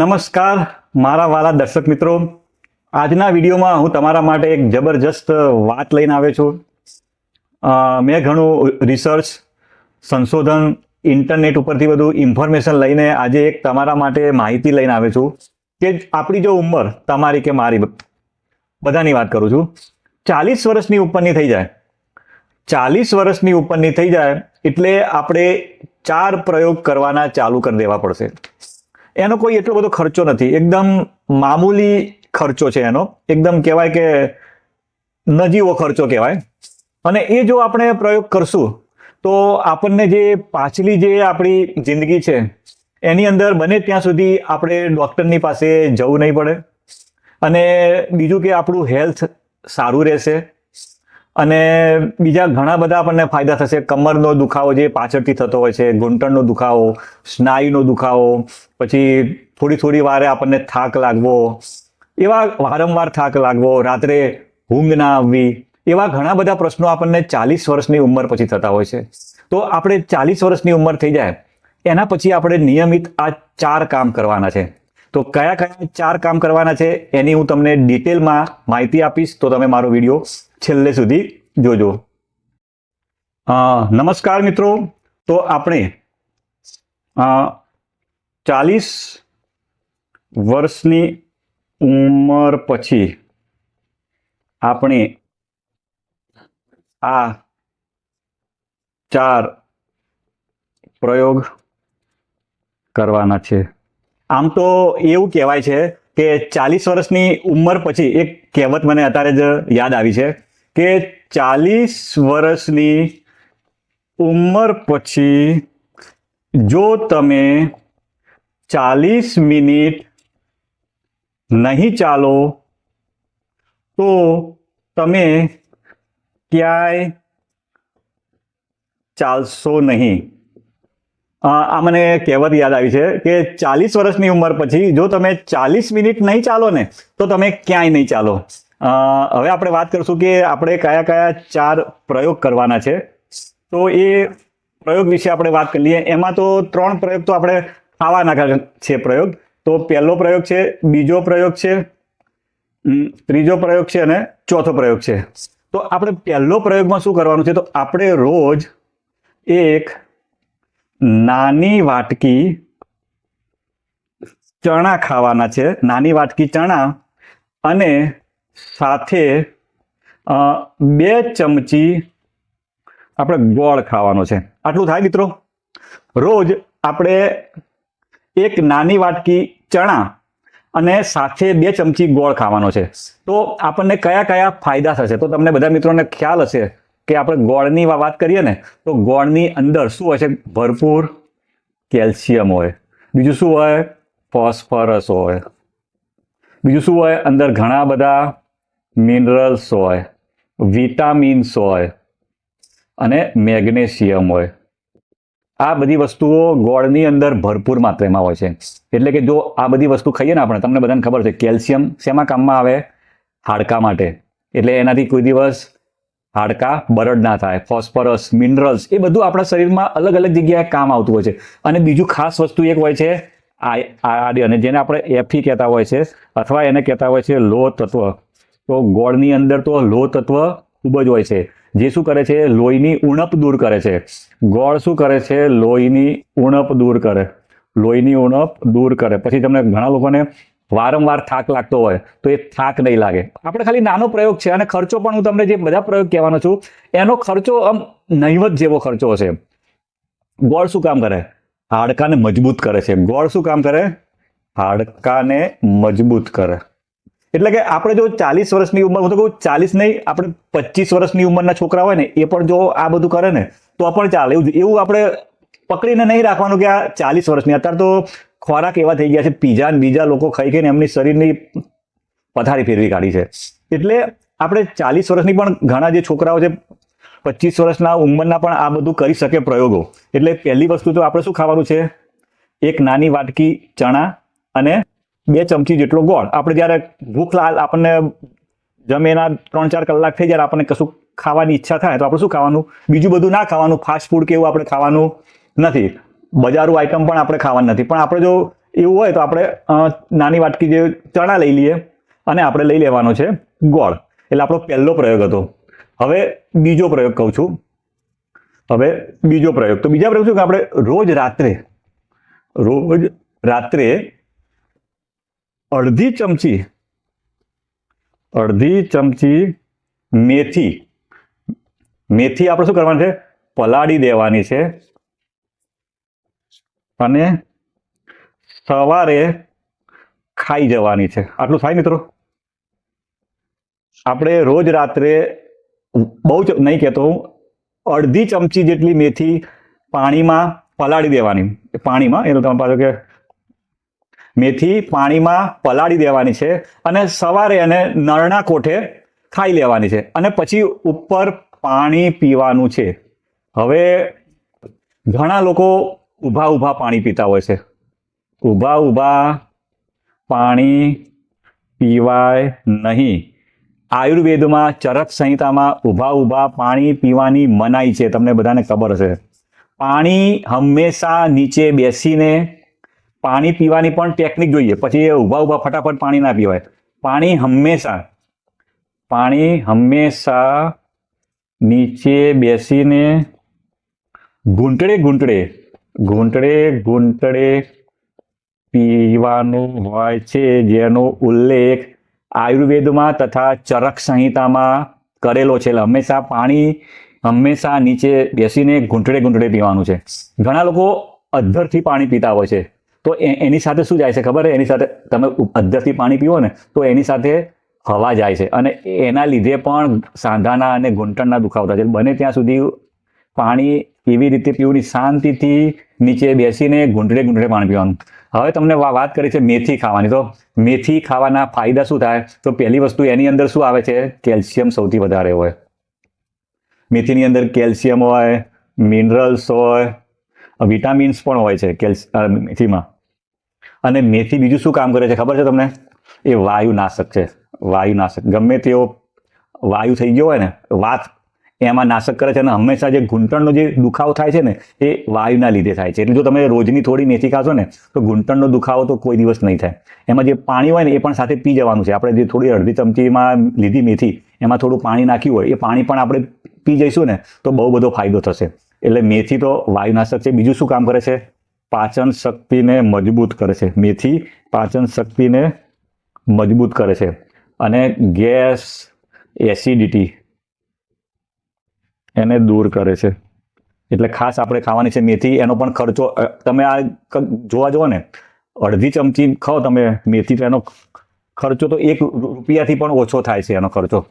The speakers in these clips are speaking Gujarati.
નમસ્કાર, મારા વાલા દર્શક મિત્રો. આજના વિડીયોમાં હું તમારા માટે એક જબરજસ્ત વાત લઈને આવ્યો છું. મેં ઘણું રિસર્ચ સંશોધન ઇન્ટરનેટ ઉપરથી બધું ઇન્ફોર્મેશન લઈને આજે એક તમારા માટે માહિતી લઈને આવ્યો છું કે આપણી જો ઉંમર, તમારી કે મારી, બધાની વાત કરું છું. ચાલીસ વર્ષની ઉપરની થઈ જાય. ચાલીસ વર્ષની ઉપરની થઈ જાય એટલે આપણે ચાર પ્રયોગ કરવાના ચાલુ કરી દેવા પડશે. એનો કોઈ એટલો બધો ખર્ચો નથી. એકદમ મામૂલી ખર્ચો છે એનો. એકદમ કહેવાય કે નજીવો ખર્ચો કહેવાય. અને એ જો આપણે પ્રયોગ કરશું, તો આપણને જે પાછલી જે આપણી જિંદગી છે, એની અંદર બને ત્યાં સુધી આપણે ડૉક્ટરની પાસે જવું નહીં પડે. અને બીજું કે આપણું હેલ્થ સારું રહેશે. અને બીજા ઘણા બધા આપણને ફાયદા થશે. કમરનો દુખાવો જે પાછળથી થતો હોય છે, ઘૂંટણનો દુખાવો, સ્નાયુનો દુખાવો, પછી થોડી થોડી વારે આપણને થાક લાગવો, એવા વારંવાર થાક લાગવો, રાત્રે ઊંઘ ના આવવી, એવા ઘણા બધા પ્રશ્નો આપણને ચાલીસ વર્ષની ઉંમર પછી થતા હોય છે. તો આપણે ચાલીસ વર્ષની ઉંમર થઈ જાય, એના પછી આપણે નિયમિત આ ચાર કામ કરવાના છે. તો કયા કયા ચાર કામ કરવાના છે એની હું તમને ડિટેલમાં માહિતી આપીશ. તો તમે મારો વીડિયો છેલ્લે સુધી જોજો. નમસ્કાર મિત્રો. તો આપણે ચાલીસ વર્ષની ઉંમર પછી આપણે આ ચાર પ્રયોગ કરવાના છે. આમ તો એવું કહેવાય છે કે ચાલીસ વર્ષની ઉંમર પછી એક કહેવત મને અત્યારે જ યાદ આવી છે. કે ચાલીસ વર્ષની ઉંમર પછી જો તમે ચાલીસ મિનિટ નહીં ચાલો, તો તમે ક્યાંય ચાલશો નહીં. આ મને કહેવત યાદ આવી છે કે ચાલીસ વર્ષની ઉંમર પછી જો તમે ચાલીસ મિનિટ નહીં ચાલો ને, તો તમે ક્યાંય નહીં ચાલો. હવે આપણે વાત કરશું કે આપણે કયા કયા ચાર પ્રયોગ કરવાના છે. તો એ પ્રયોગ વિશે આપણે વાત કરી લઈએ. એમાં તો ત્રણ પ્રયોગ તો આપણે ખાવાના છે પ્રયોગ. તો પહેલો પ્રયોગ છે, બીજો પ્રયોગ છે ત્રીજો પ્રયોગ છે અને ચોથો પ્રયોગ છે. તો આપણે પહેલો પ્રયોગમાં શું કરવાનું છે? તો આપણે રોજ એક નાની વાટકી ચણા ખાવાના છે. નાની વાટકી ચણા અને સાથે બે ચમચી આપણે ગોળ ખાવાનો છે. આટલું થાય મિત્રો? રોજ આપણે એક નાની વાટકી ચણા અને સાથે બે ચમચી ગોળ ખાવાનો છે. તો આપણને કયા કયા ફાયદા થશે? તો તમને બધા મિત્રોને ખ્યાલ હશે કે આપણે ગોળની વાત કરીએ ને, તો ગોળની અંદર શું હશે ભરપૂર કેલ્શિયમ હોય. બીજું શું હોય? ફોસ્ફરસ હોય. બીજું શું હોય? અંદર ઘણા બધા મિનરલ્સ હોય વિટામિન્સ હોય અને મેગ્નેશિયમ હોય. આ બધી વસ્તુઓ ગોળની અંદર ભરપૂર માત્રામાં હોય છે. એટલે કે જો આ બધી વસ્તુ ખાઈએ ને આપણે, તમને બધાને ખબર છે, કેલ્શિયમ શેમાં કામમાં આવે? હાડકા માટે. એટલે એનાથી કોઈ દિવસ હાડકા બરડ ના થાય. ફોસ્ફરસ, મિનરલ્સ, એ બધું આપણા શરીરમાં અલગ અલગ જગ્યાએ કામ આવતું હોય છે. અને બીજું ખાસ વસ્તુ એક હોય છે, આ આ- અને જેને આપણે એફી કહેતા હોય છે, અથવા એને કહેતા હોય છે, લોહ તત્વ. તો ગોળની અંદર તો લોહ તત્વ ખૂબ જ હોય છે. જે શું કરે છે? લોહીની ઉણપ દૂર કરે છે. ગોળ શું કરે છે? લોહીની ઉણપ દૂર કરે. લોહીની ઉણપ દૂર કરે. પછી તમને ઘણા લોકોને વારંવાર થાક લાગતો હોય તો એ થાક નહીં લાગે. આપણે ખાલી નાનો પ્રયોગ છે અને ખર્ચો પણ હું તમને જે બધા પ્રયોગ કહેવાનો છું, એનો ખર્ચો આમ નહીવત જેવો ખર્ચો હશે. ગોળ શું કામ કરે? હાડકાને મજબૂત કરે છે. ગોળ શું કામ કરે? હાડકાને મજબૂત કરે. એટલે કે આપણે જો ચાલીસ વર્ષની ઉંમર, હું તો કહું ચાલીસ નહીં, આપણે પચીસ વર્ષની ઉંમરના છોકરા હોય ને, એ પણ જો આ બધું કરે ને, તો પણ ચાલે. એવું એવું આપણે પકડીને નહીં રાખવાનું કે આ ચાલીસ વર્ષની. અત્યારે તો ખોરાક એવા થઈ ગયા છે, પીઝા બીજા લોકો ખાઈ ખાઈને એમની શરીરની પથારી ફેરવી કાઢી છે. એટલે આપણે ચાલીસ વર્ષની પણ ઘણા જે છોકરાઓ છે, પચીસ વર્ષના ઉંમરના પણ આ બધું કરી શકે પ્રયોગો. એટલે પહેલી વસ્તુ તો આપણે શું ખાવાનું છે? એક નાની વાટકી ચણા અને બે ચમચી જેટલો ગોળ. આપણે જ્યારે ભૂખ લાલ આપણને જમેના ત્રણ ચાર કલાક થઈ જ્યારે આપણને કશું ખાવાની ઈચ્છા થાય, તો આપણે શું ખાવાનું? બીજું બધું ના ખાવાનું. ફાસ્ટ ફૂડ કે એવું આપણે ખાવાનું નથી. બજારું આઈટમ પણ આપણે ખાવાનું નથી. પણ આપણે જો એવું હોય, તો આપણે નાની વાટકી જે ચણા લઈ લઈએ, અને આપણે લઈ લેવાનો છે ગોળ. એટલે આપણો પહેલો પ્રયોગ હતો. હવે બીજો પ્રયોગ કહું છું. હવે બીજો પ્રયોગ. તો બીજા પ્રયોગ શું કે આપણે રોજ રાત્રે રોજ રાત્રે અડધી ચમચી અડધી ચમચી મેથી. મેથી આપણે શું કરવાની છે? પલાળી દેવાની છે. અને સવારે ખાઈ જવાની છે. આટલું થાય મિત્રો? આપણે રોજ રાત્રે બહુ નહીં કહેતો હું, અડધી ચમચી જેટલી મેથી પાણીમાં પલાળી દેવાની. પાણીમાં એનો તમે પાછો કે મેથી પાણીમાં પલાળી દેવાની છે અને સવારે એને નળના કોઠે ખાઈ લેવાની છે. અને પછી ઉપર પાણી પીવાનું છે. હવે ઘણા લોકો ઊભા ઊભા પાણી પીતા હોય છે. ઊભા ઊભા પાણી પીવાય નહીં. આયુર્વેદમાં ચરક સંહિતામાં ઊભા ઊભા પાણી પીવાની મનાઈ છે. તમને બધાને ખબર હશે. પાણી હંમેશા નીચે બેસીને પાણી પીવાની પણ ટેકનિક જોઈએ. પછી એ ઊભા ઊભા ફટાફટ પાણી ના પીવાય. પાણી હંમેશા પાણી હંમેશા નીચે બેસીને ઘૂંટડે ઘૂંટડે ઘૂંટડે ઘૂંટડે પીવાનું હોય છે. જેનો ઉલ્લેખ આયુર્વેદમાં તથા ચરક સંહિતામાં કરેલો છે. એટલે હંમેશા પાણી હંમેશા નીચે બેસીને ઘૂંટડે ઘૂંટડે પીવાનું છે. ઘણા લોકો અધ્ધરથી પાણી પીતા હોય છે. તો એની સાથે શું જાય છે ખબર એની સાથે તમે અધ્ધરથી પાણી પીવો ને, તો એની સાથે હવા જાય છે. અને એના લીધે પણ સાંધાના અને ઘૂંટણના દુખાવા થાય છે. બને ત્યાં સુધી પાણી એવી રીતે પીવું શાંતિથી નીચે બેસીને ઘૂંટડે ઘૂંટડે પાણી પીવાનું. હવે તમને વાત કરી છે મેથી ખાવાની. તો મેથી ખાવાના ફાયદા શું થાય? તો પહેલી વસ્તુ એની અંદર શું આવે છે? કેલ્શિયમ સૌથી વધારે હોય. મેથીની અંદર કેલ્શિયમ હોય, મિનરલ્સ હોય, વિટામિન્સ પણ હોય છે કેલ્સ મેથીમાં. અને મેથી બીજું શું કામ કરે છે? ખબર છે તમને? એ વાયુનાશક છે. વાયુનાશક. ગમે તેવો વાયુ થઈ ગયો હોય ને, વાત એમાં નાશક કરે છે અને હંમેશા જે ઘૂંટણનો જે દુખાવો થાય છે ને, એ વાયુના લીધે થાય છે. એટલે જો તમે રોજની થોડી મેથી ખાશો ને, તો ઘૂંટણનો દુખાવો તો કોઈ દિવસ નહીં થાય. એમાં જે પાણી હોય ને, એ પણ સાથે પી જવાનું છે. આપણે જે થોડી અડધી ચમચીમાં લીધી મેથી, એમાં થોડું પાણી નાખ્યું હોય, એ પાણી પણ આપણે પી જઈશું ને, તો બહુ બધો ફાયદો થશે. એટલે મેથી તો વાયુનાશક છે. બીજું શું કામ કરે છે? પાચન શક્તિને મજબૂત કરે છે. મેથી પાચન શક્તિને મજબૂત કરે છે. અને ગેસ એસિડિટી એને દૂર કરે છે. એટલે ખાસ આપણે ખાવાની છે મેથી. એનો પણ ખર્ચો તમે આ જોવા જુઓ ને, અડધી ચમચી ખાઓ તમે મેથી, તો એનો ખર્ચો તો એક રૂપિયાથી પણ ઓછો થાય છે એનો ખર્ચો.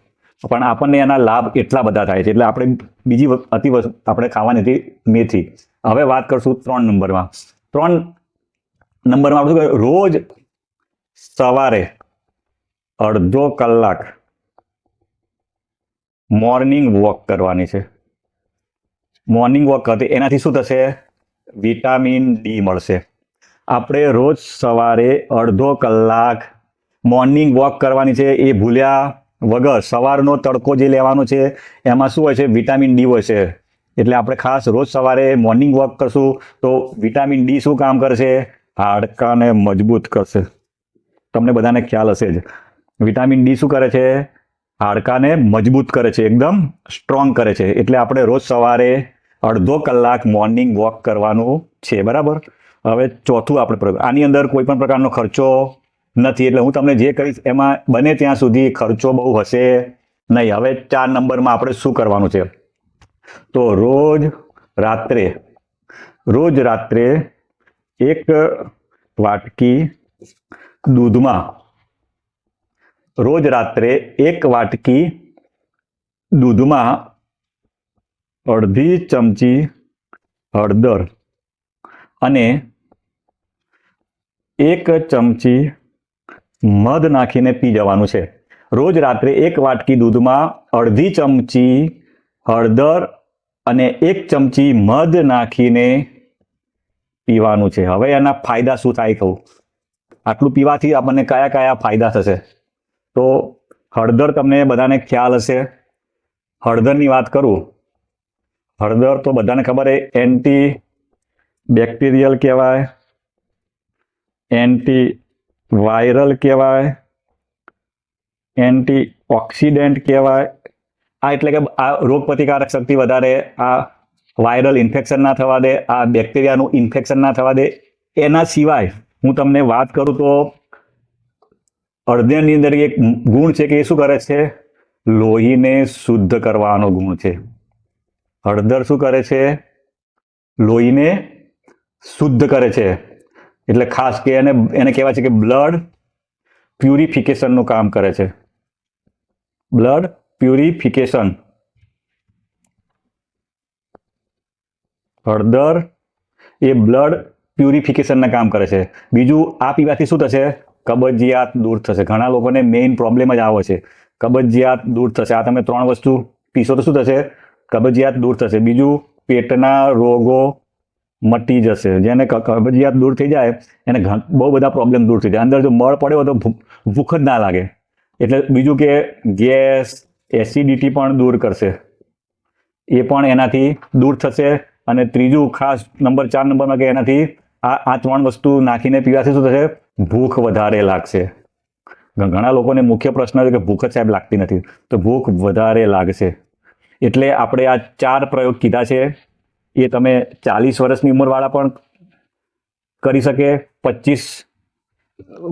પણ આપણને એના લાભ એટલા બધા થાય છે. એટલે આપણે બીજી અતિ આપણે ખાવાની હતી મેથી. હવે વાત કરશું ત્રણ નંબરમાં. ત્રણ નંબરમાં આપણે શું? રોજ સવારે અડધો કલાક મોર્નિંગ વોક કરવાની છે. મોર્નિંગ વોક કરતી, એનાથી શું થશે? વિટામિન ડી મળશે. આપણે રોજ સવારે અડધો કલાક મોર્નિંગ વોક કરવાની છે. એ ભૂલ્યા વગર સવારનો તડકો જે લેવાનો છે, એમાં શું હોય છે? વિટામિન ડી હોય છે. એટલે આપણે ખાસ રોજ સવારે મોર્નિંગ વોક કરશું તો વિટામિન ડી શું કામ કરશે? હાડકાને મજબૂત કરશે. તમને બધાને ખ્યાલ હશે જ. વિટામિન ડી શું કરે છે? હાડકાને મજબૂત કરે છે, એકદમ સ્ટ્રોંગ કરે છે. એટલે આપણે રોજ સવારે અડધો કલાક મોર્નિંગ વોક કરવાનું છે, બરાબર? હવે ચોથું આપણે આની અંદર કોઈ પણ પ્રકારનો ખર્ચો નથી. એટલે હું તમને જે કહીશ, એમાં બને ત્યાં સુધી ખર્ચો બહુ હશે નહીં. હવે ચાર નંબરમાં આપણે શું કરવાનું છે? તો રોજ રાત્રે રોજ રાત્રે એક વાટકી દૂધમાં, રોજ રાત્રે એક વાટકી દૂધમાં અડધી ચમચી હળદર અને એક ચમચી મધ નાખીને પી જવાનું છે. રોજ રાત્રે એક વાટકી દૂધમાં અડધી ચમચી હળદર અને એક ચમચી મધ નાખીને પીવાનું છે. હવે એના ફાયદા શું થાય કહું? આટલું પીવાથી આપણને કયા કયા ફાયદા થશે? તો હળદર તમને બધાને ખ્યાલ હશે. હળદરની વાત કરું. હળદર તો બધાને ખબર હે એન્ટી બેક્ટેરિયલ કહેવાય. એન્ટી વાયરલ કહેવાય એન્ટી ઓક્સિડન્ટ કહેવાય. આ એટલે કે આ રોગપ્રતિકારક શક્તિ વધારે, આ વાયરલ ઇન્ફેક્શન ના થવા દે, આ બેક્ટેરિયાનું ઇન્ફેક્શન ના થવા દે, એના સિવાય હું તમને વાત કરું તો અડદિયાની અંદર એક ગુણ છે કે એ શું કરે છે? લોહીને શુદ્ધ કરવાનો ગુણ છે. હળદર શું કરે છે? લોહીને શુદ્ધ કરે છે. એટલે ખાસ કે એને એને કહેવાય છે કે બ્લડ પ્યુરિફિકેશનનું કામ કરે છે. Blood purification. હળદર એ બ્લડ પ્યુરિફિકેશનના કામ કરે છે. બીજું, આ પીવાથી શું થશે? કબજિયાત દૂર થશે. ઘણા લોકોને મેઇન પ્રોબ્લેમ જ આવે છે. કબજિયાત દૂર થશે. આ તમે ત્રણ વસ્તુ પીશો તો શું થશે? કબજિયાત દૂર થશે. બીજું, પેટના રોગો મટી જશે. જેને કબજિયાત દૂર થઈ જાય, એને બહુ બધા પ્રોબ્લેમ દૂર થઈ જાય. અંદર જો મળ પડ્યો તો ભૂખ જ ના લાગે. એટલે બીજું કે ગેસ એસિડિટી પણ દૂર કરશે. એ પણ એનાથી દૂર થશે. અને ત્રીજું ખાસ નંબર ચાર નંબરમાં કે એનાથી આ આ ત્રણ વસ્તુ નાખીને પીવાથી શું થશે? ભૂખ વધારે લાગશે. ઘણા લોકોને મુખ્ય પ્રશ્ન છે કે ભૂખ જ સાહેબ લાગતી નથી. તો ભૂખ વધારે લાગશે. એટલે આપણે આ ચાર પ્રયોગ કીધા છે. એ તમે ચાલીસ વર્ષની ઉંમરવાળા પણ કરી શકે, પચીસ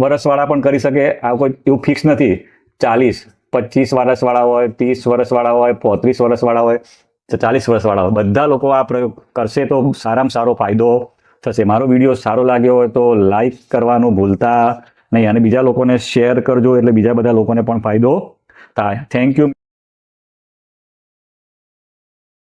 વર્ષવાળા પણ કરી શકે, આ કોઈ એવું ફિક્સ નથી. ચાલીસ, પચીસ વર્ષવાળા હોય, ત્રીસ વર્ષવાળા હોય, પોત્રીસ વર્ષવાળા હોય, તો ચાલીસ વર્ષવાળા હોય. બધા લોકો આ પ્રયોગ કરશે તો સારામાં સારો ફાયદો થશે. મારો વીડિયો સારો લાગ્યો હોય તો લાઈક કરવાનું ભૂલતા નહીં અને બીજા લોકોને શેર કરજો એટલે બીજા બધા લોકોને પણ ફાયદો થાય. Thank you